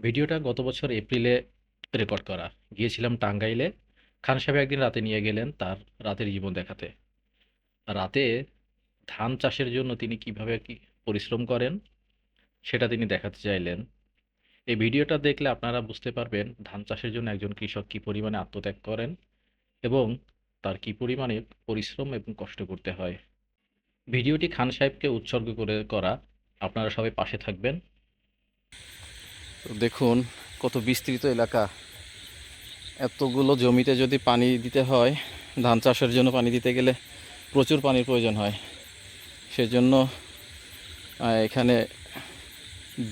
ভিডিওটা গত বছর এপ্রিলে রেকর্ড করা। গিয়েছিলাম টাঙ্গাইলে। খান সাহেব একদিন রাতে নিয়ে গেলেন তার রাতের জীবন দেখাতে। রাতে ধান চাষের জন্য তিনি কীভাবে কি পরিশ্রম করেন, সেটা তিনি দেখাতে চাইলেন। এই ভিডিওটা দেখলে আপনারা বুঝতে পারবেন ধান চাষের জন্য একজন কৃষক কি পরিমাণে আত্মত্যাগ করেন এবং তার কি পরিমাণে পরিশ্রম এবং কষ্ট করতে হয়। ভিডিওটি খান সাহেবকে উৎসর্গ করে করা। আপনারা সবাই পাশে থাকবেন। তো দেখুন, কত বিস্তৃত এলাকা। এতগুলো জমিতে যদি পানি দিতে হয়, ধান চাষের জন্য পানি দিতে গেলে প্রচুর পানির প্রয়োজন হয়। সেজন্য এখানে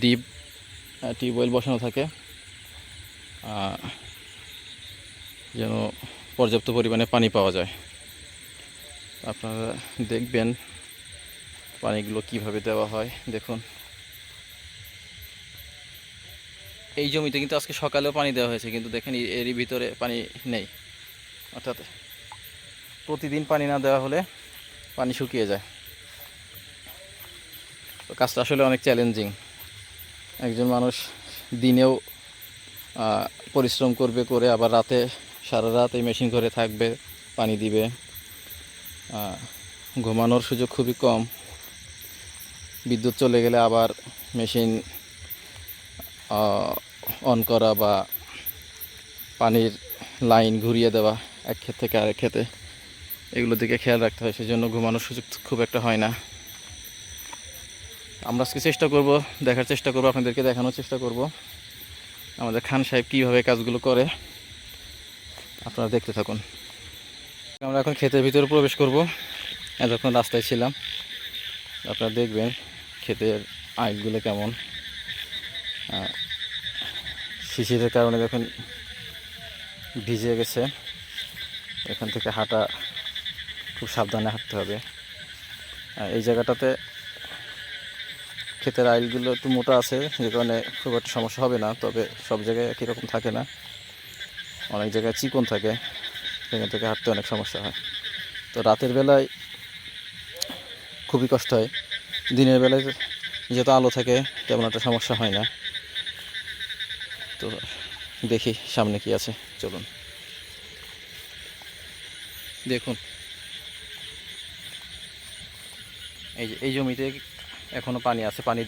ডিপ টিউবওয়েল বসানো থাকে। যেন পর্যাপ্ত পরিমাণে পানি পাওয়া যায়। আপনারা দেখবেন পানিগুলো কীভাবে দেওয়া হয়। দেখুন। এই জমিতে কিন্তু আজকে সকালেও পানি দেওয়া হয়েছে, কিন্তু দেখেন এরই ভিতরে পানি নেই। অর্থাৎ প্রতিদিন পানি না দেওয়া হলে পানি শুকিয়ে যায়। তো কাজটা আসলে অনেক চ্যালেঞ্জিং একজন মানুষ দিনেও পরিশ্রম করবে করে আবার রাতে সারা রাত এই মেশিন ঘরে থাকবে, পানি দিবে। ঘুমানোর সুযোগ খুবই কম। বিদ্যুৎ চলে গেলে আবার মেশিন অন করা বা পানির লাইন ঘুরিয়ে দেওয়া এক ক্ষেত থেকে আরেক ক্ষেতে, এগুলো দিকে খেয়াল রাখতে হয়, সেজন্য ঘুমানোর সুযোগ খুব একটা হয় না। আমরা আজকে চেষ্টা করব, দেখার চেষ্টা করব, আপনাদেরকে দেখানোর চেষ্টা করব, আমাদের খান সাহেব কীভাবে কাজগুলো করে। আপনারা দেখতে থাকুন। আমরা এখন ক্ষেতের ভিতরে প্রবেশ করব। এতক্ষণ রাস্তায় ছিলাম। আপনারা দেখবেন ক্ষেতের আইলগুলো কেমন। শিশিরের কারণে যখন ভিজে গেছে, এখান থেকে হাঁটা খুব সাবধানে হাঁটতে হবে। আর এই জায়গাটাতে ক্ষেতের আইলগুলো একটু মোটা আছে, যে কারণে খুব একটা সমস্যা হবে না, তবে সব জায়গায় একই রকম থাকে না। অনেক জায়গায় চিকন থাকে, সেখান থেকে হাঁটতে অনেক সমস্যা হয়। তো রাতের বেলায় খুবই কষ্ট হয়। দিনের বেলায় যেহেতু আলো থাকে, তেমন একটা সমস্যা হয় না। তো দেখি সামনে কি আছে, চলুন। দেখুন। এই যে, এই জমিতে এখনও পানি আছে, পানি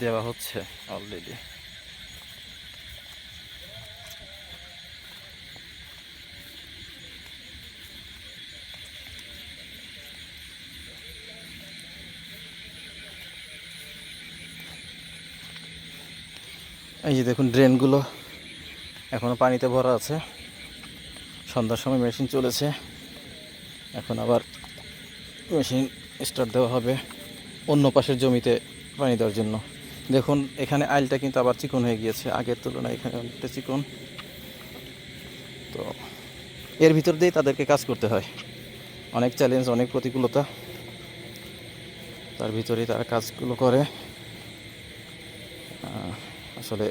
দেওয়া হচ্ছে অলরেডি এই যে দেখুন ড্রেনগুলো এখনও পানিতে ভরা আছে। সন্ধ্যার সময় মেশিন চলেছে। এখন আবার মেশিন স্টার্ট দেওয়া হবে অন্য পাশের জমিতে পানি দেওয়ার জন্য। দেখুন, এখানে আইলটা কিন্তু আবার চিকন হয়ে গিয়েছে। আগের তুলনায় এখানে অনেকটা চিকন। তো এর ভিতর দিয়েই তাদেরকে কাজ করতে হয়। অনেক চ্যালেঞ্জ অনেক প্রতিকূলতা। তার ভিতরেই তারা কাজগুলো করে। আসলে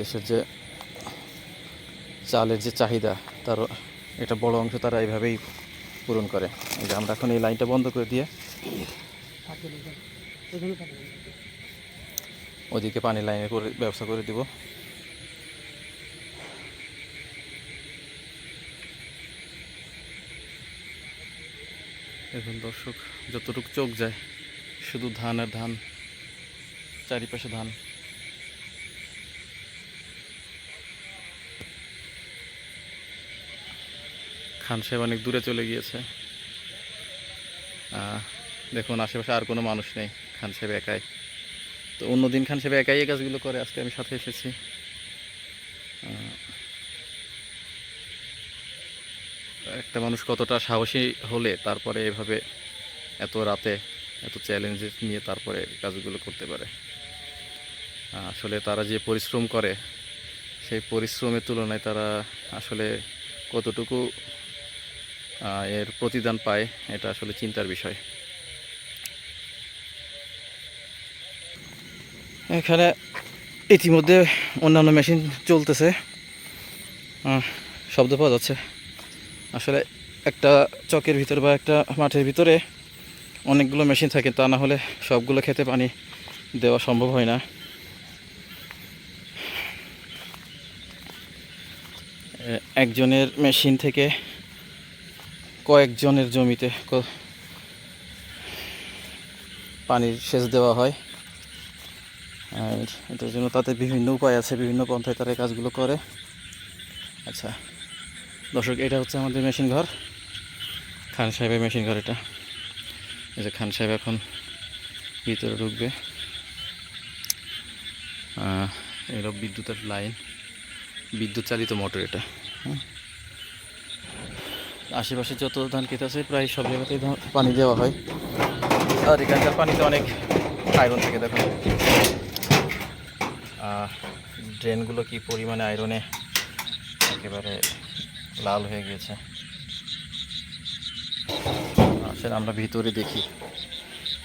দেশের যে চালের যে চাহিদা, তার এটা বড় অংশ তারা এইভাবেই পূরণ করে। এই যে আমরা এখন এই লাইনটা বন্ধ করে দিয়ে ওদিকে পানি লাইনের করে ব্যবস্থা করে দিব। এখন দর্শক, যতটুকু চোখ যায়, শুধু ধান আর ধান, চারিপাশে ধান। খান সাহেব অনেক দূরে চলে গিয়েছে। দেখুন, আশেপাশে আর কোনো মানুষ নেই খান সাহেব একাই। তো অন্যদিন খান সাহেব একাই এই কাজগুলো করে, আজকে আমি সাথে এসেছি। একটা মানুষ কতটা সাহসী হলে তারপরে এভাবে এত রাতে এত চ্যালেঞ্জেস নিয়ে তারপরে কাজগুলো করতে পারে। আসলে তারা যে পরিশ্রম করে, সেই পরিশ্রমের তুলনায় তারা আসলে কতটুকু এর প্রতিদান পায়, এটা আসলে চিন্তার বিষয়। এখানে ইতিমধ্যে অন্যান্য মেশিন চলতেছে। শব্দ পাওয়া যাচ্ছে। আসলে একটা চকের ভিতর বা একটা মাঠের ভিতরে অনেকগুলো মেশিন থাকে, তা না হলে সবগুলো খেতে পানি দেওয়া সম্ভব হয় না। একজনের মেশিন থেকে কয়েকজনের জমিতে পানির সেচ দেওয়া হয়। আর এটার জন্য তাতে বিভিন্ন উপায় আছে বিভিন্ন পন্থায় তারা কাজগুলো করে। আচ্ছা দর্শক এটা হচ্ছে আমাদের মেশিন ঘর। খান সাহেবের মেশিন ঘর এটা। এই যে খান সাহেব এখন ভিতরে ঢুকবে। আহ, বিদ্যুতের লাইন। বিদ্যুৎ চালিত মোটর এটা। হুম। আশেপাশে যত ধান ক্ষেত আছে প্রায় সব জায়গাতেই পানি দেওয়া হয়। আর এখানকার পানিতে অনেক আয়রন থাকে দেখুন। ড্রেনগুলো কি পরিমাণে আয়রনে একেবারে লাল হয়ে গিয়েছে। আসলে আমরা ভিতরে দেখি।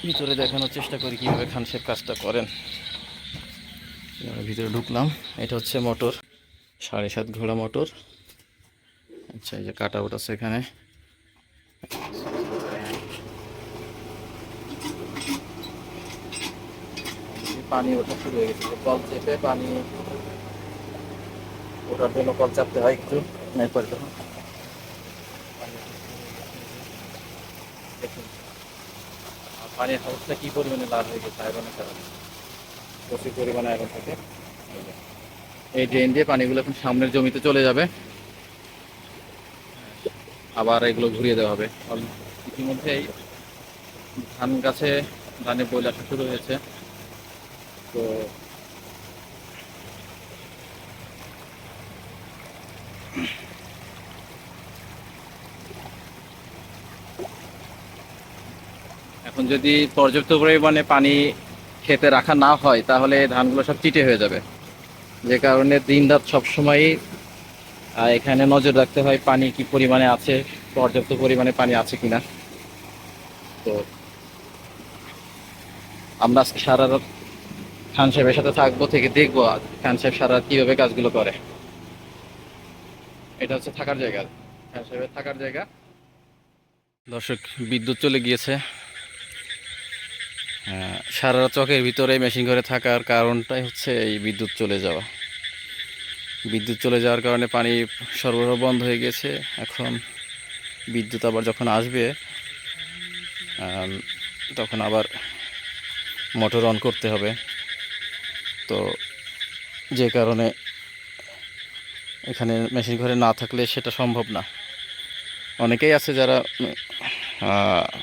ভিতরে দেখানোর চেষ্টা করি কীভাবে খান খানসেব কাজটা করেন। আমরা ভিতরে ঢুকলাম। এটা হচ্ছে মোটর সাড়ে সাত ঘোড়া মোটর। আচ্ছা এই যে কাট আউট আছে এখানে। পানি শুরু হয়ে কল পানি ওঠার জন্য চাপতে হয় পানির কি পরিমাণে হয়ে গেছে প্রচুর পরিমাণে আয়রন এই ড্রেন দিয়ে পানিগুলো এখন সামনের জমিতে চলে যাবে। আবার এগুলো ঘুরিয়ে দেওয়া হবে। অল- ইতিমধ্যেই ধান গাছে ধানে বইল আসা শুরু হয়েছে। তো এখন যদি পর্যাপ্ত পরিমাণে পানি খেতে রাখা না হয়, তাহলে ধানগুলো সব চিটে হয়ে যাবে। যে কারণে দিন রাত সবসময়ই এখানে নজর রাখতে হয় পানি কি পরিমাণে আছে, পর্যাপ্ত পরিমাণে পানি আছে কিনা। তো আমরা সারা রাত খান সাহেবের সাথে থাকব, থেকে দেখব খান সাহেব সারা রাত কীভাবে কাজগুলো করে। এটা হচ্ছে থাকার জায়গা। খান সাহেবের থাকার জায়গা। দর্শক, বিদ্যুৎ চলে গিয়েছে। সারা চকের ভিতরে মেশিন ঘরে থাকার কারণটাই হচ্ছে এই বিদ্যুৎ চলে যাওয়া। বিদ্যুৎ চলে যাওয়ার কারণে পানি সরবরাহ বন্ধ হয়ে গেছে। এখন বিদ্যুৎ আবার যখন আসবে তখন আবার মোটর অন করতে হবে। তো যে কারণে এখানে মেশিন ঘরে না থাকলে সেটা সম্ভব না। অনেকেই আছে যারা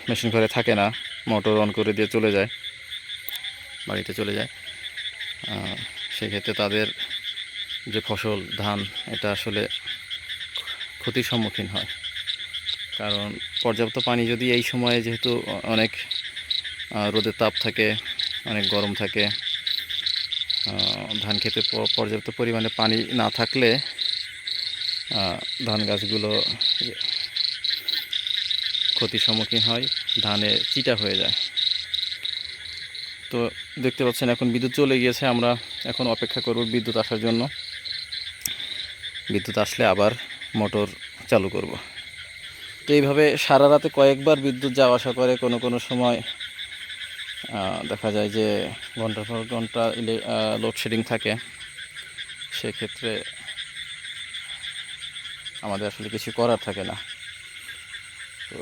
মেশিন ঘরে থাকে না, মোটর অন করে দিয়ে চলে যায়, বাড়িতে চলে যায়। সেক্ষেত্রে তাদের যে ফসল, ধান, এটা আসলে ক্ষতির সম্মুখীন হয়। কারণ পর্যাপ্ত পানি যদি এই সময়ে যেহেতু অনেক রোদের তাপ থাকে, অনেক গরম থাকে ধান খেতে পর্যাপ্ত পরিমাণে পানি না থাকলে ধান গাছগুলো ক্ষতির সম্মুখীন হয়, ধানে চিটা হয়ে যায়। তো দেখতে পাচ্ছেন এখন বিদ্যুৎ চলে গিয়েছে, আমরা এখন অপেক্ষা করব বিদ্যুৎ আসার জন্য। বিদ্যুৎ আসলে আবার মোটর চালু করব। তো এইভাবে সারা রাতে কয়েকবার বিদ্যুৎ যাওয়া আসা করে কোনো কোনো সময় দেখা যায় যে ঘণ্টার পর ঘণ্টা লোডশেডিং থাকে। সেক্ষেত্রে আমাদের আসলে কিছু করার থাকে না। তো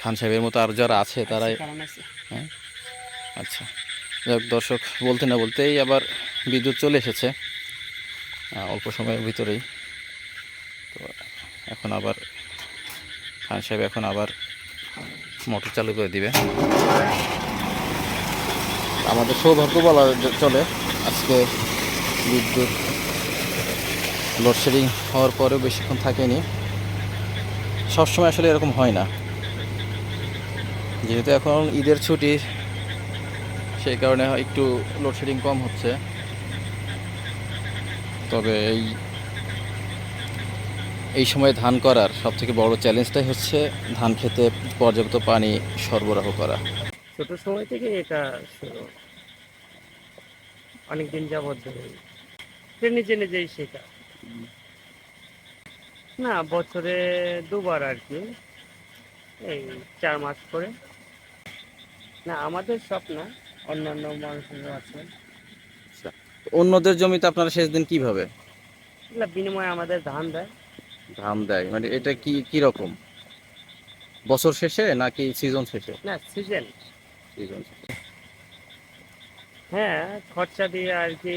খান সাহেবের মতো আর যারা আছে তারাই হ্যাঁ? আচ্ছা। যাই হোক, দর্শক বলতে না বলতেই আবার বিদ্যুৎ চলে এসেছে। অল্প সময়ের ভিতরেই। তো এখন আবার খান সাহেব এখন আবার মোটর চালু করে দিবে। আমাদের সৌভাগ্য বলা চলে। আজকে বিদ্যুৎ লোডশেডিং হওয়ার পরেও বেশিক্ষণ থাকেনি। সবসময় আসলে এরকম হয় না। যেহেতু এখন ঈদের ছুটি সেই কারণে একটু লোডশেডিং কম হচ্ছে। তবে এই এই সময় ধান করার সব থেকে বড় চ্যালেঞ্জটাই হচ্ছে ধান খেতে পর্যাপ্ত পানি সরবরাহ করা। ছোট সময় থেকে এটা শুরু। অনেকদিন যাবৎ ধরে। নিজে নিজেই শেখা। না, বছরে দুবার আর কি। এই চার মাস করে। না, আমাদের সব না অন্যান্য মানুষেরও আছে। অন্যদের জমিতে আপনারা সেচ দিন কীভাবে? বিনিময়ে আমাদের ধান দেয়। ধান দেয় মানে এটা কি কি রকম? বছর শেষে নাকি সিজন শেষে? না সিজন সিজন হ্যাঁ খরচা দিয়ে আর কি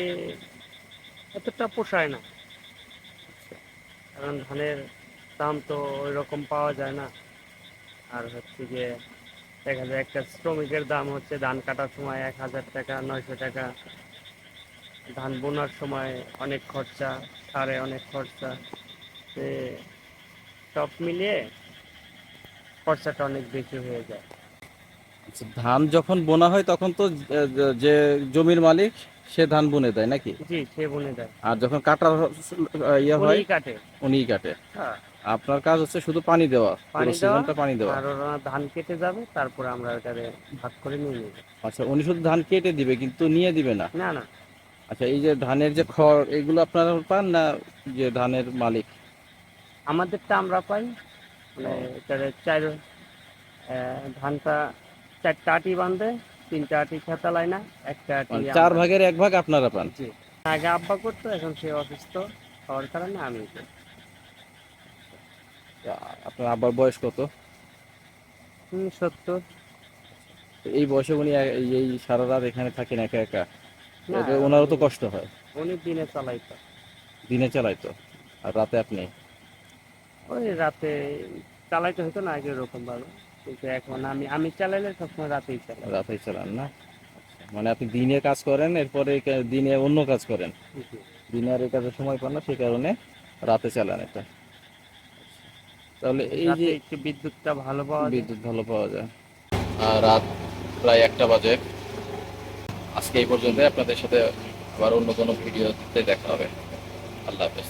এতটা পোষায় না। কারণ ধানের দাম তো ওই রকম পাওয়া যায় না। আর হচ্ছে গিয়ে দেখা যায় একটা শ্রমিকের দাম হচ্ছে ধান কাটার সময় এক হাজার টাকা নয়শো টাকা। ধান বোনার সময় অনেক খরচা সারে অনেক খরচা। সে সব মিলিয়ে খরচাটা অনেক বেশি হয়ে যায়। আচ্ছা, ধান যখন বোনা হয় তখন তো যে- জমির মালিক সে ধান বুনে দেয় নাকি? জি সে বনে দেয়। আর যখন কাটার ইয়ে হয় কাটে। উনিই কাটে। হ্যাঁ। আপনার কাজ হচ্ছে শুধু পানি দেওয়া পানি দেওয়া পানি দেওয়া। আর ওরা ধান কেটে যাবে তারপরে আমরা ভাগ করে নিয়ে নিব। আচ্ছা উনি শুধু ধান কেটে দিবে কিন্তু নিয়ে দিবে না? না না। আচ্ছা এই যে ধানের যে খড় এগুলো আপনারা পান না যে ধানের মালিক? আমাদেরটা আমরা পাই মানে এটারে চার ধানটা চারটা আটি বাঁধে তিনটা আটি খেতালায় না একটা আটি মানে চার ভাগের এক ভাগ আপনারা পান? আগে আব্বা করতো এখন সে অসুস্থ হওয়ার কারণে আমি। আপনার আব্বার বয়স কত? সত্তর। এই বয়সে উনি এই- সারা রাত এখানে থাকেন একা একা? ওনারও তো কষ্ট হয়। উনি দিনে চালাইতো। দিনে চালাইতো? আর রাতে আপনি? ওই রাতে চালাইতে হতো না আগে ওরকম ভাবে কিন্তু এখন আমি আমি চালাইলে সবসময় রাতেই চালাই। রাতেই চালান না? মানে আপনি দিনে কাজ করেন এরপরে দিনে অন্য কাজ করেন? দিনে আর এই কাজে সময় পান না সেই কারণে রাতে চালান এটা। তাহলে এই যে একটু বিদ্যুৎটা ভালো পাওয়া বিদ্যুৎ ভালো পাওয়া যায়। আর রাত প্রায় একটা বাজে। আজকে এই পর্যন্ত আপনাদের সাথে আবার অন্য কোনো ভিডিওতে দেখা হবে। আল্লাহ হাফেজ।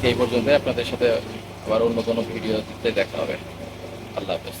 আজকে এই পর্যন্ত আপনাদের সাথে আবার অন্য কোনো ভিডিওতে দেখা হবে। আল্লাহ হাফেজ।